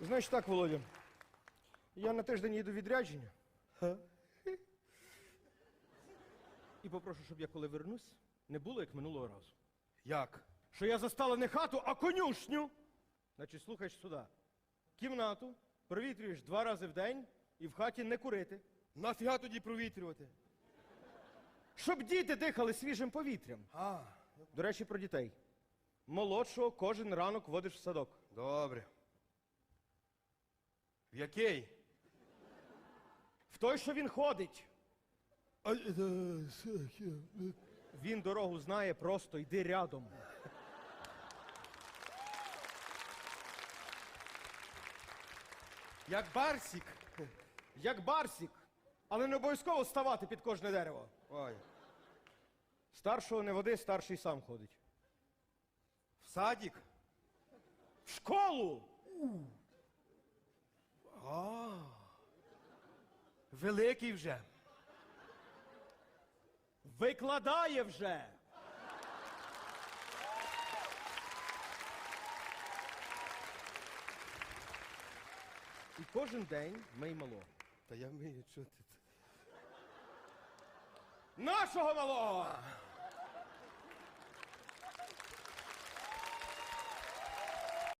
Значить так, Володя. Я на тиждень їду відрядження. І попрошу, щоб я коли вернусь, не було як минулого разу. Як? Що я застала не хату, а конюшню. Значить, слухаєш сюди. Кімнату провітрюєш два рази в день і в хаті не курити. Нафіга тоді провітрювати? Щоб діти дихали свіжим повітрям. А, До речі, про дітей. Молодшого кожен ранок водиш в садок. добре. Який? В той, що він ходить. А, е, е, Він дорогу знає, просто йди рядом. Як барсік. Як барсік, але не обов'язково ставати під кожне дерево. Ой. Старшого не води, старший сам ходить. В садік? В школу! Великий вже. Викладає вже! І кожен день мий мало. Та я вмію, чути. ти. Нашого малого!